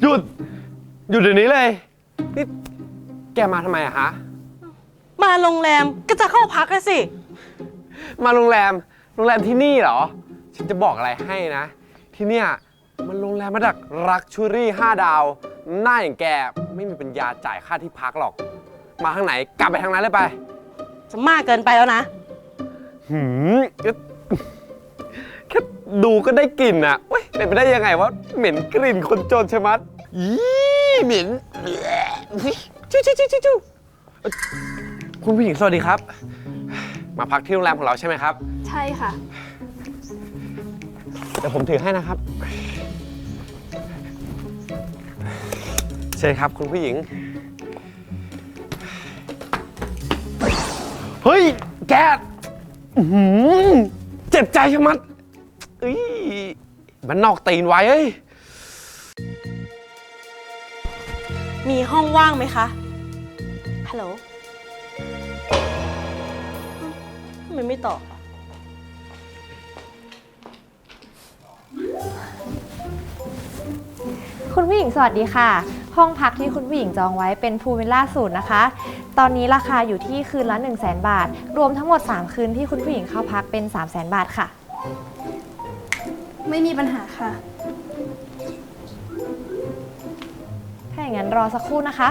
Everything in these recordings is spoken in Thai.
หยุด หยุดเดี๋ยวนี้เลย นี่แกมาทำไมอะฮะ มาโรงแรมก็จะเข้าพักเลยสิ มาโรงแรม โรงแรมที่นี่เหรอ ฉันจะบอกอะไรให้นะ ที่เนี่ยมันโรงแรมระดับรักชูรี่5ดาว หน้าอย่างแกไม่มีปัญญาจ่ายค่าที่พักหรอก มาทางไหนกลับไปทางนั้นเลยไป จะมากเกินไปแล้วนะ หืมแค่ดูก็ได้กลิ่นอะเว้ยเป็นไปได้ยังไงวะเหม็นกลิ่นคนจนใช่ไหมยยี่เหม็นชิวชิวชิวชิวชิวเอ่อคุณผู้หญิงสวัสดีครับ มาพักที่โรงแรมของเราใช่ไหมครับใช่ค่ะ เดี๋ยวผมถือให้นะครับเชิญครับคุณผู้หญิง เฮ้ย แกอื้อหือเจ็บใจชะมัด เอ้ยมันนอกตีนไว้เอ้ยมีห้องว่างไหมคะ ฮัลโหลทำไมไม่ตอบอะคุณผู้หญิงสวัสดีค่ะ ห้องพักที่คุณผู้หญิงจองไว้เป็นพูลวิลล่าสูตรนะคะ ตอนนี้ราคาอยู่ที่คืนละ 1 0 0 0 0แบาท รวมทั้งหมด 3 คืนที่คุณผู้หญิงเข้าพักเป็น 3 0 0 0 0 0 บาทค่ะ ไม่มีปัญหาค่ะ ถ้าอย่างนั้นรอสักครู่นะคะ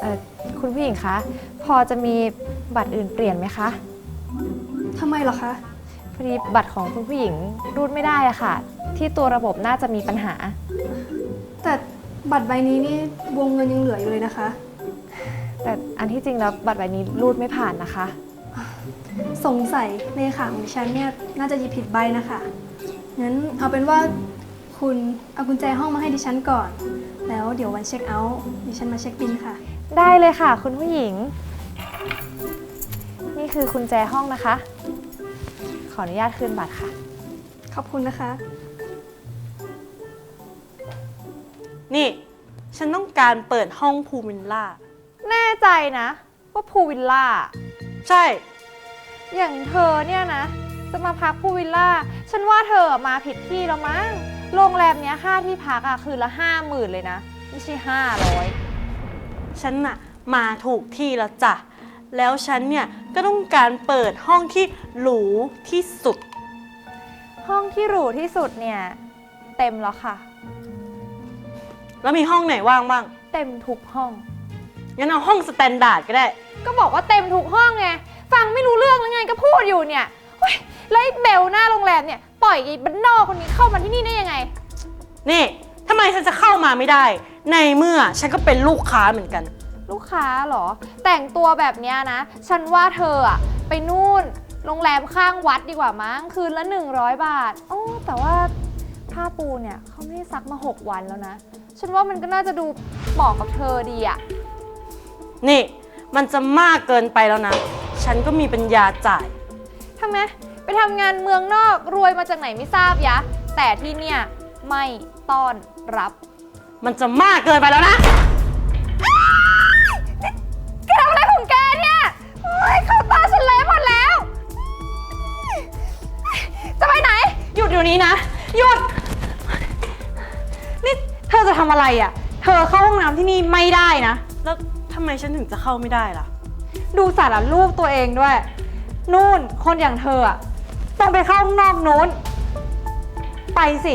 เอ่อ คุณผู้หญิงคะ พอจะมีบัตรอื่นเปลี่ยนไหมคะ ทำไมเหรอคะ พอดีบัตรของคุณผู้หญิงรูดไม่ได้อะค่ะ ที่ตัวระบบน่าจะมีปัญหา แต่บัตรใบนี้นี่วงเงินยังเหลืออยู่เลยนะคะ แต่อันที่จริงแล้วบัตรใบนี้รูดไม่ผ่านนะคะ สงสัยเลขาของฉันเนี่ยน่าจะหยิบผิดใบนะคะ งั้นเอาเป็นว่าคุณเอากุญแจห้องมาให้ดิฉันก่อน แล้วเดี๋ยววันเช็คเอาท์ดิฉันมาเช็คบินค่ะ ได้เลยค่ะ คุณผู้หญิง นี่คือกุญแจห้องนะคะ ขออนุญาตคืนบัตรค่ะ ขอบคุณนะคะ นี่ ฉันต้องการเปิดห้องพูลวิลล่า แน่ใจนะ ว่าพูลวิลล่า ใช่ อย่างเธอเนี่ยนะ จะมาพักพูลวิลล่า ฉันว่าเธอมาผิดที่แล้วมั้ง โรงแรมเนี้ยค่าที่พักอะคืนละห้าหมื่นเลยนะ ไม่ใช่ห้าร้อยฉันน่ะมาถูกที่แล้วจ้ะ แล้วฉันเนี่ยก็ต้องการเปิดห้องที่หรูที่สุด ห้องที่หรูที่สุดเนี่ย เต็มแล้วค่ะ แล้วมีห้องไหนว่างบ้าง เต็มทุกห้อง งั้นเอาห้องสแตนดาร์ดก็ได้ ก็บอกว่าเต็มทุกห้องไง ฟังไม่รู้เรื่องแล้วไงก็พูดอยู่เนี่ยเฮ้ยแล้วไอ้เบลหน้าโรงแรมเนี่ยปล่อยไอ้บันนอกคนนี้เข้ามาที่นี่ได้ยังไง นี่ทำไมฉันจะเข้ามาไม่ได้ ในเมื่อฉันก็เป็นลูกค้าเหมือนกัน ลูกค้าเหรอ แต่งตัวแบบเนี้ยนะ ฉันว่าเธออะไปนู่นโรงแรมข้างวัดดีกว่ามั้งคืนละ 100 บาทโอ้แต่ว่าผ้าปูเนี่ยเขาไม่ได้ซักมา 6 วันแล้วนะ ฉันว่ามันก็น่าจะดูเหมาะกับเธอดีอะนี่ มันจะมากเกินไปแล้วนะ ฉันก็มีปัญญาจ่าย ทำไมไปทำงานเมืองนอกรวยมาจากไหนไม่ทราบยะ แต่ที่เนี่ยไม่ต้อนรับ มันจะมากเกินไปแล้วนะ แกทำอะไรของแกเนี่ยโอ๊ยเข้าตาฉันเละหมดแล้ว จะไปไหน หยุดเดี๋ยวนี้นะ หยุด นี่เธอจะทำอะไรอะ่ะ เธอเข้าห้องน้ำที่นี่ไม่ได้นะ แล้วทำไมฉันถึงจะเข้าไม่ได้ล่ะ ดูสารรูปตัวเองด้วย นู่นคนอย่างเธออะต้องไปเข้าห้องนอกนู้น ไปสิ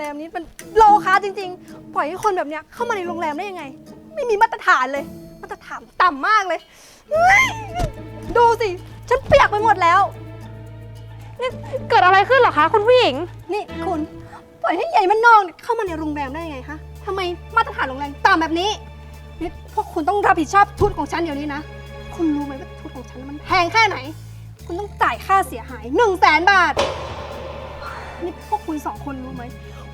แรมนี้มันโลคาจริง ๆ ปล่อยให้คนแบบเนี้ยเข้ามาในโรงแรมได้ยังไง ไม่มีมาตรฐานเลย มาตรฐานต่ำมากเลยเฮ้ยดูสิ ฉันเปียกไปหมดแล้วเกิดอะไรขึ้นเหรอคะคุณผู้หญิง นี่คุณ ปล่อยให้ใหญ่มันนอกเนี่ยเข้ามาในโรงแรมได้ยังไงคะทำไมมาตรฐานโรงแรมต่ำแบบนี้นี่พวกคุณต้องรับผิดชอบชุดของฉันเดี๋ยวนี้นะ คุณรู้ไหมว่าชุดของฉันมันแพงแค่ไหน คุณต้องจ่ายค่าเสียหาย1นึ่งแสนบาท นี่พวกคุณสองคนรู้ไหม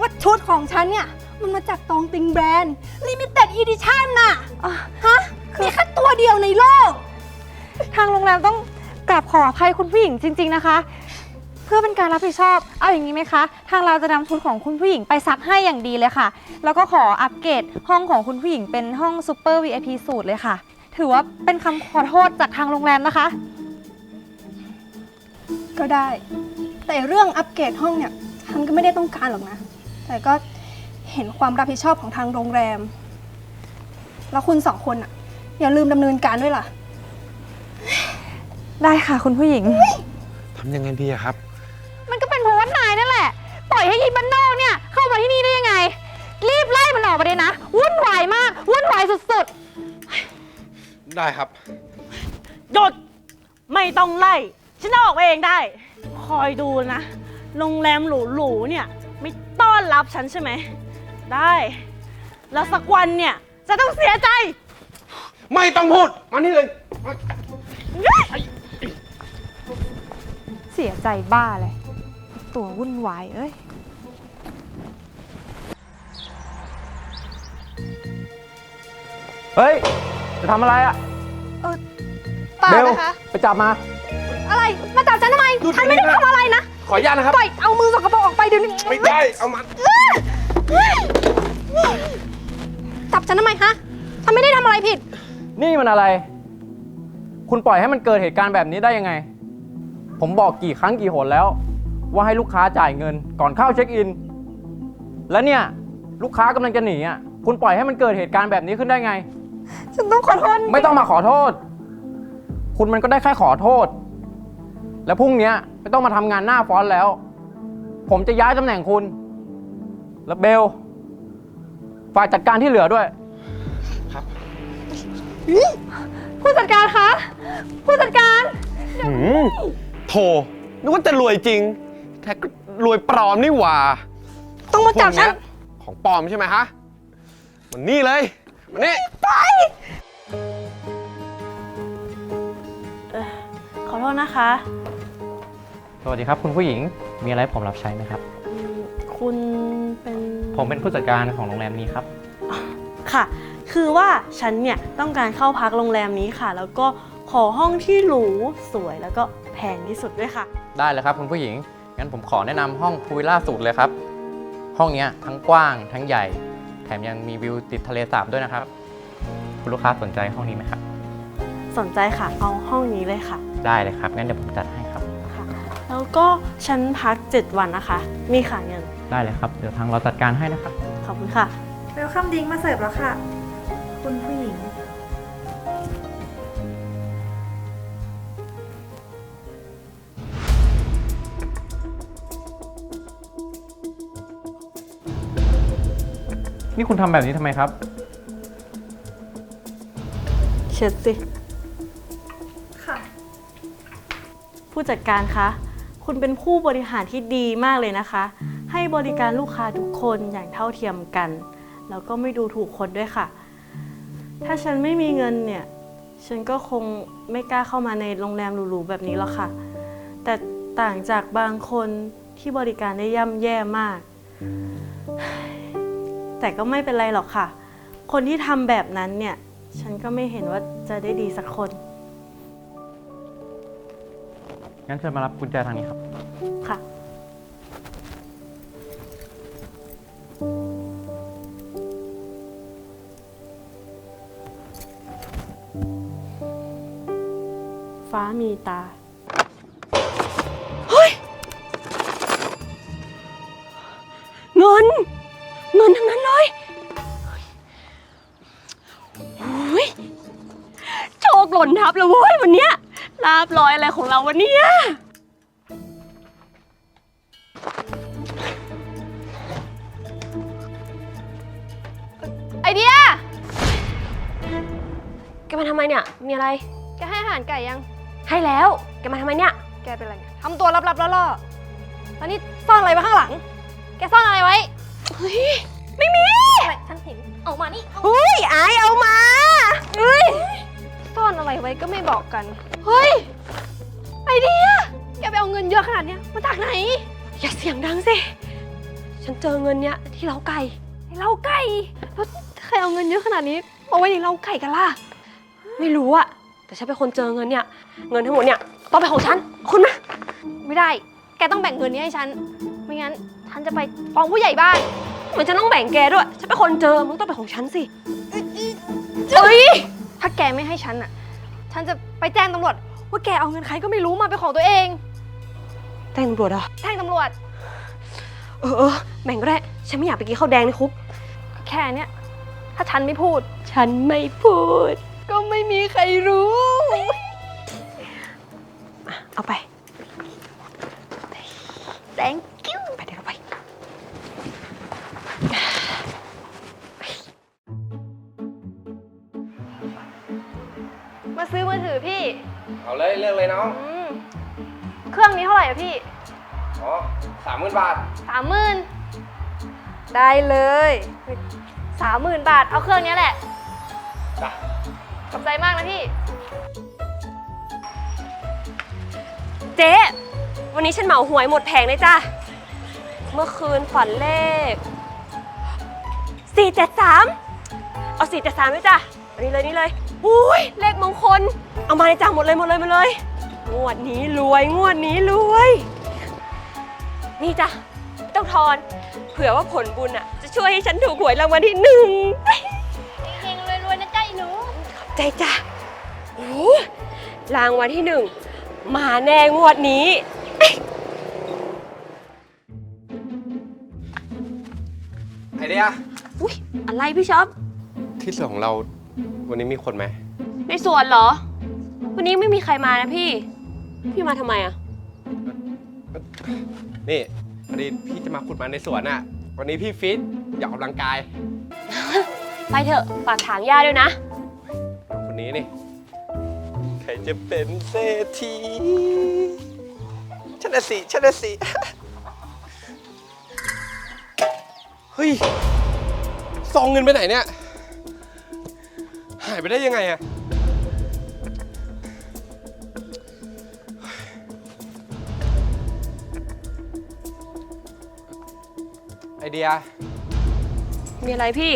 ว่าชุดของฉันเนี่ย มันมาจากตองติงแบรนด์ลิมิเต็ดอีดิชั่นน่ะฮะมีแค่ตัวเดียวในโลก ทางโรงแรมต้องกราบขออภัยคุณผู้หญิงจริง ๆนะคะ เพื่อเป็นการรับผิดชอบ เอาอย่างนี้ไหมคะ ทางเราจะนำชุดของคุณผู้หญิงไปซักให้อย่างดีเลยค่ะ แล้วก็ขออัปเกรดห้องของคุณผู้หญิงเป็นห้องซูเปอร์ VIP สูตรเลยค่ะ ถือว่าเป็นคำขอโทษจากทางโรงแรมนะคะ ก็ได้ แต่เรื่องอัปเกรดห้องเนี่ย ฉันก็ไม่ได้ต้องการหรอกนะ แต่ก็เห็นความรับผิดชอบของทางโรงแรม แล้วคุณสองคนอะ อย่าลืมดำเนินการด้วยล่ะ ได้ค่ะคุณผู้หญิง ทำยังไงดีอะครับ มันก็เป็นเพราะว่านายนั่นแหละ ปล่อยให้ยีบันนอกเนี่ย เข้ามาที่นี่ได้ยังไง รีบไล่มันออกไปเลยนะ วุ่นวายมาก วุ่นวายสุดได้ครับ หยุดไม่ต้องไล่ ฉันเอาออกไปเองได้ คอยดูนะ โรงแรมหรูๆเนี่ย ไม่ต้อนรับฉันใช่ไหม ได้ แล้วสักวันเนี่ย จะต้องเสียใจ ไม่ต้องพูด มานี่เลยๆเสียใจบ้าเลย ตัววุ่นวายเอ้ย เฮ้ย จะทำอะไรอะเปล่าเบลนะคะ ไปจับมา อะไร มาจับฉันทำไมดูฉันไม่ได้ตรงนี้นะทำอะไรนะ ขออนุญาตนะครับ ปล่อยเอามือสกปรกออกไปเดี๋ยวนี้ไม่ได้ เอามา จับฉันทำไมคะฉันไม่ได้ทำอะไรผิด นี่มันอะไร คุณปล่อยให้มันเกิดเหตุการณ์แบบนี้ได้ยังไง ผมบอกกี่ครั้งกี่หนแล้ว ว่าให้ลูกค้าจ่ายเงินก่อนเข้าเช็คอิน แล้วเนี่ย ลูกค้ากำลังจะหนีอะ คุณปล่อยให้มันเกิดเหตุการณ์แบบนี้ขึ้นได้ไง ฉันต้องขอโทษไม่ต้องมาขอโทษ คุณมันก็ได้แค่ขอโทษ แล้วพรุ่งเนี้ยไม่ต้องมาทำงานหน้าฟอนต์แล้ว ผมจะย้ายตำแหน่งคุณ แล้วเบลฝ่ายจัดการที่เหลือด้วย ผู้จัดการคะ ผู้จัดการหืมโถนึกว่าจะรวยจริง แต่ก็รวยปลอมนี่หว่าต้องมาจับฉันพวกเยของปลอมใช่ไหมฮะ มันนี่เลย มันนี่ ขอโทษนะคะ สวัสดีครับคุณผู้หญิงมีอะไรให้ผมรับใช้ไหมครับ อืมคุณเป็นผมเป็นผู้จัดการของโรงแรมนี้ครับ ค่ะ คือว่าฉันเนี่ยต้องการเข้าพักโรงแรมนี้ค่ะ แล้วก็ขอห้องที่หรูสวยแล้วก็แพงที่สุดด้วยค่ะ ได้เลยครับคุณผู้หญิง งั้นผมขอแนะนำห้องพูวิลล่าสูตรเลยครับ ห้องเนี้ยทั้งกว้างทั้งใหญ่ แถมยังมีวิวติดทะเลสาบด้วยนะครับ คุณลูกค้าสนใจห้องนี้ไหมครับ สนใจค่ะ เอาห้องนี้เลยค่ะ ได้เลยครับ งั้นเดี๋ยวผมจัดให้ครับค่ะ แล้วก็ฉันพัก 7 วันนะคะ มีค่ะเงิน ได้เลยครับ เดี๋ยวทางเราจัดการให้นะครับ ขอบคุณค่ะ เวลคัมดิ้งมาเสิร์ฟแล้วค่ะ คุณผู้หญิง นี่คุณทำแบบนี้ทำไมครับ เช็ดสิ ค่ะ ผู้จัดการคะ คุณเป็นผู้บริหารที่ดีมากเลยนะคะ ให้บริการลูกค้าทุกคนอย่างเท่าเทียมกัน แล้วก็ไม่ดูถูกคนด้วยค่ะ ถ้าฉันไม่มีเงินเนี่ย ฉันก็คงไม่กล้าเข้ามาในโรงแรมหรูๆแบบนี้หรอกค่ะ แต่ต่างจากบางคนที่บริการได้ย่ำแย่มาก แต่ก็ไม่เป็นไรหรอกค่ะ คนที่ทำแบบนั้นเนี่ย ฉันก็ไม่เห็นว่าจะได้ดีสักคน งั้นเชิญมารับกุญแจทางนี้ครับ ค่ะ ฟ้ามีตา เราวันเนี้ยไอเดีย แกมาทำไมเนี่ย มีอะไร แกให้อาหารไก่ยัง ให้แล้ว แกมาทำไมเนี่ย แกเป็นอะไรเนี่ยทำตัวลับๆล่อๆแล้วนี่ซ่อนอะไรไว้ข้างหลัง แกซ่อนอะไรไว้ เฮ้ย ไม่มีอะไรฉันเห็นเอามานี่เอาเฮ้ยอายเอามาเฮ้ย ซ่อนอะไรไว้ก็ไม่บอกกัน เฮ้ย เอาเงินเยอะขนาดเนี้ยมาจากไหน อย่าเสียงดังสิ ฉันเจอเงินเนี้ยที่เล้าไก่ในเล้าไก่แล้วใครเอาเงินเยอะขนาดนี้เอาไว้ในเล้าไก่กันล่ะ ไม่รู้อะแต่ฉันเป็นคนเจอเงินเนี่ย เงินทั้งหมดเนี่ยต้องเป็นของฉัน คุณมาไม่ได้ แกต้องแบ่งเงินนี้ให้ฉัน ไม่งั้นฉันจะไปฟ้องผู้ใหญ่บ้าน เหมือนฉันต้องแบ่งแกด้วย ฉันเป็นคนเจอมันต้องเป็นของฉันสิเอ้ย ถ้าแกไม่ให้ฉันอะฉันจะไปแจ้งตำรวจว่าแกเอาเงินใครก็ไม่รู้มาเป็นของตัวเอง แต่งตำรวจเหรอแจ้งตำรวจ เออเออแบ่งก็ได้ฉันไม่อยากไปกินข้าวแดงในคุก แค่เนี้ยถ้าฉันไม่พูด ฉันไม่พูด ก็ไม่มีใครรู้ เอาไป thank you ไปเดี๋ยวเราไป มาซื้อมือถือพี่ เอาเลยเลือกเลยน้อง อืม เครื่องนี้เท่าไหร่อะพี่ อ๋อสามหมื่นบาท สามหมื่นได้เลยสามหมื่นบาท เอาเครื่องนี้แหละ จ้ะ ขอบใจมากนะพี่ เจ๊วันนี้ฉันเหมาหวยหมดแผงเลยจ้ะ เมื่อคืนฝันเลข 473 เอา 473ด้วยจ้ะอันนี้เลยนี่เลยอุ้ยเลขมงคล เอามาเลยจ้ะหมดเลยหมดเลยหมดเลย งวดนี้รวยงวดนี้รวย นี่จ้ะไม่ต้องทอน เผื่อว่าผลบุญอะ จะช่วยให้ฉันถูกหวยรางวัลที่หนึ่ง เฮงๆรวยๆนะจ๊ะไอ้หนู ใจจ้ะโอ้รางวัลที่หนึ่ง มาแน่งวดนี้ ไอเดียอุ้ยอะไรพี่ช็อป ที่สวนของเราวันนี้มีคนไหมในสวนเหรอ วันนี้ไม่มีใครมานะพี่ พี่มาทำไมอะ นี่พอดีพี่จะมาขุดมันในสวนอะวันนี้พี่ฟิตอยากออกกำลังกาย ไปเถอะฝากถางหญ้าด้วยนะ คนนี้นี่ ใครจะเป็นเศรษฐีชนะสิชนะสิ เฮ้ย ซองเงินไปไหนเนี่ย หายไปได้ยังไงอะ เดีย มีอะไรพี่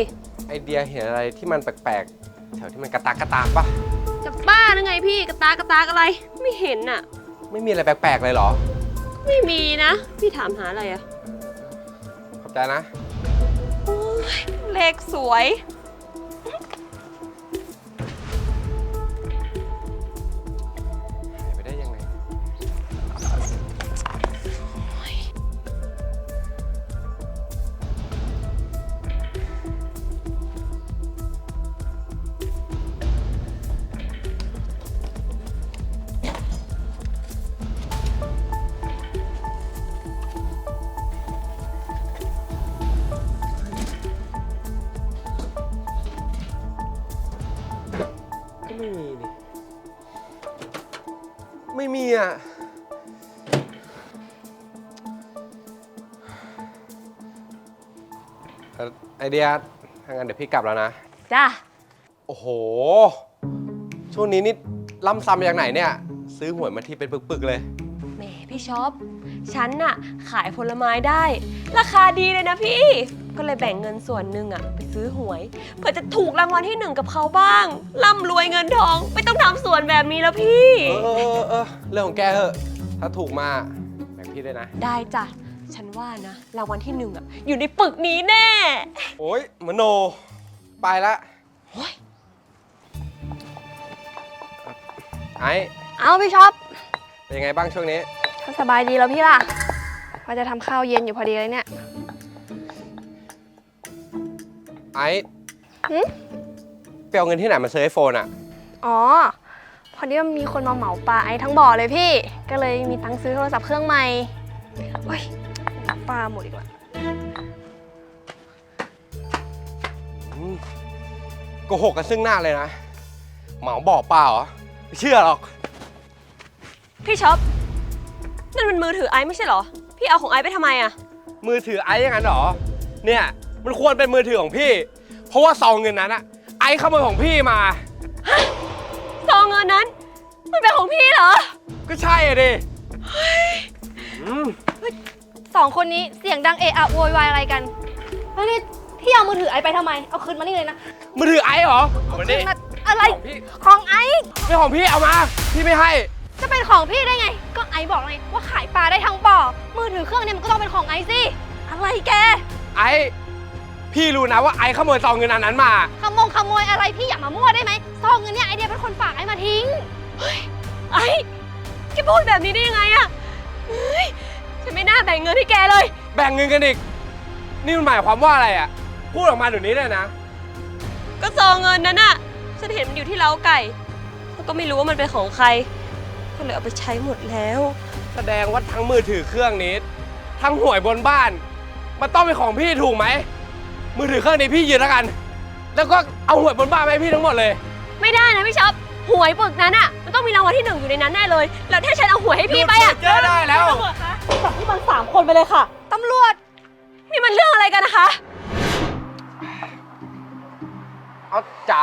ไอเดียเห็นอะไรที่มันแปลกๆ แถวที่มันกระตากกระตากปะจะบ้าหรือไงพี่กระตากกระตากอะไร ไม่เห็นอะไม่มีอะไรแปลกๆเลยเหรอ ไม่มีนะ พี่ถามหาอะไรอะขอบใจนะ โอ้ยเลขสวย เอ่อไอเดียถ้างั้นเดี๋ยวพี่กลับแล้วนะ จ้าโอ้โห ช่วงนี้นี่ล่ำซ้ำมาจากไหนเนี่ย ซื้อหวยมาทีเป็นปึกๆเลย แหมพี่ช็อป ฉันน่ะ ขายผลไม้ได้ ราคาดีเลยนะพี่ก็เลยแบ่งเงินส่วนหนึ่งอะไปซื้อหวย เพื่อจะถูกรางวัลที่หนึ่งกับเขาบ้างร่ำรวยเงินทอง ไม่ต้องทำสวนแบบนี้แล้วพี่ เออเออเออเออเรื่องของแกเถอะ ถ้าถูกมาแบ่งพี่ด้วยนะ ได้จ้ะ ฉันว่านะรางวัลที่หนึ่งอะอยู่ในปึกนี้แน่โอ้ยมโน ไปละโอ้ยไอ้เอาพี่ช็อปเป็นยังไงบ้างช่วงนี้สบายดีแล้วพี่ล่ะว่าจะทำข้าวเย็นอยู่พอดีเลยเนี่ย ไอ้หึ ไปเอาเงินที่ไหนมาซื้อไอโฟนอะ อ๋อ พอดีว่ามีคนมาเหมาปลาไอ้ทั้งบ่อเลยพี่ ก็เลยมีตังค์ซื้อโทรศัพท์เครื่องใหม่โอ้ยปลาหมดอีกแล้วอืมโกหกกันซึ่งหน้าเลยนะ เหมาบ่อเปล่าเหรอไม่เชื่อหรอก พี่ช็อปนั่นมันมือถือไอซ์ไม่ใช่เหรอ พี่เอาของไอซ์ไปทำไมอะมือถือไอ้อย่างนั้นเหรอ เนี่ย มันควรเป็นมือถือของพี่ เพราะว่าซองเงินนั้นอะไอ้ขโมยของพี่มา ซองเงินนั้น มันเป็นของพี่เหรอก็ใช่อะดิอืมสองคนนี้เสียงดังเอะอะโวยวายอะไรกันแล้วนี่พี่เอามือถือไอ้ไปทำไม เอาคืนมานี่เลยนะมือถือไอ้เหรอเอามาคืดินมาออะไร ของพี่ของไอซ์ไม่ของพี่เอามา พี่ไม่ให้ จะเป็นของพี่ได้ไง ก็ไอซ์บอกไงว่าขายปลาได้ทั้งบ่อ มือถือเครื่องนี้มันก็ต้องเป็นของไอซ์สิ อะไรแก ไอ้ พี่รู้นะว่าไอ้ขโมยซองเงินอันนั้นมา ขโมงขโมยอะไรพี่อย่ามามั่วได้ไหมซองเงินเนี่ยไอเดียเป็นคนฝากไอซ์มาทิ้งไอ้แกพูดแบบนี้ได้ยังไงอะเฮ้ยฉันไม่น่าแบ่งเงินให้แกเลย แบ่งเงินกันอีก นี่มันหมายความว่าอะไรอะ พูดออกมาเดี๋ยวนี้เลยนะ ก็ซองเงินนั้นน่ะฉันเห็นมันอยู่ที่เล้าไก่แล้วก็ไม่รู้ว่ามันเป็นของใคร ก็เลยเอาไปใช้หมดแล้ว แสดงว่าทั้งมือถือเครื่องนี้ ทั้งหวยบนบ้าน มันต้องเป็นของพี่ถูกไหม มือถือเครื่องนี้พี่ยืนแล้วกัน แล้วก็เอาหวยบนบ้านมาให้พี่ทั้งหมดเลย ไม่ได้นะพี่ช็อปหวยปึกนั้นอะ มันต้องมีรางวัลที่หนึ่งอยู่ในนั้นแน่เลย แล้วถ้าฉันเอาหวยให้พี่ไปอะ เจอได้แล้วตำรวจคะจับที่มันสามคนไปเลยค่ะ ตำรวจ นี่มันเรื่องอะไรกันนะคะ เอาจ๋า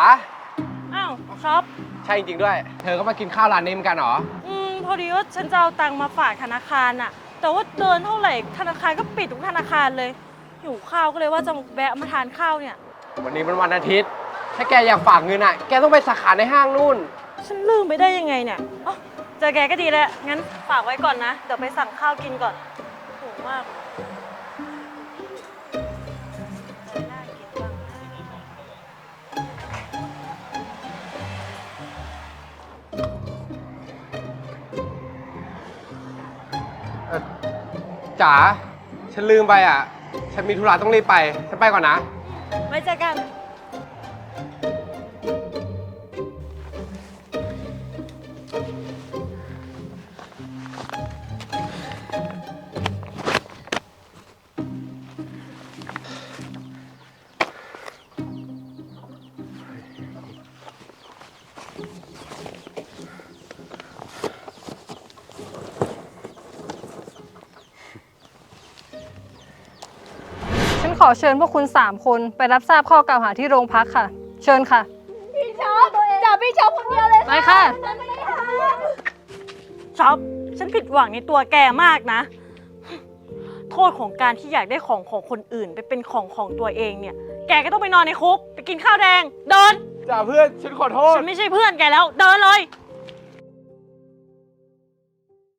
อ้าวครับ ใช่จริงๆด้วย เธอก็มากินข้าวร้านนี้เหมือนกันเหรอ อืมพอดีว่าฉันจะเอาตังค์มาฝากธนาคารอะแต่ว่าเดินเท่าไหร่ธนาคารก็ปิดทุกธนาคารเลย หิวข้าวก็เลยว่าจะแวะมาทานข้าวเนี่ย วันนี้มันวันอาทิตย์ ถ้าแกอยากฝากเงินอะ แกต้องไปสาขาในห้างนู่น ฉันลืมไปได้ยังไงเนี่ยอ๋อเจอแกก็ดีแล้วงั้นฝากไว้ก่อนนะ เดี๋ยวไปสั่งข้าวกินก่อนหิวมากน่ากินบ้างจ๋า ฉันลืมไปอะ ฉันมีธุระต้องรีบไป ฉันไปก่อนนะ ขอเชิญพวกคุณ 3 คนไปรับทราบข้อกล่าวหาที่โรงพักค่ะ เชิญค่ะ พี่ชอบจับพี่ชอบคนเดียวเลยไปค่ะ ฉันไม่ได้ทช็อปฉันผิดหวังในตัวแกมากนะ โทษของการที่อยากได้ของของคนอื่น ไปเป็นของของตัวเองเนี่ย แกก็ต้องไปนอนในคุก ไปกินข้าวแดง เดินจ๋าเพื่อนฉันขอโทษ ฉันไม่ใช่เพื่อนแกแล้ว เดินเลยฉ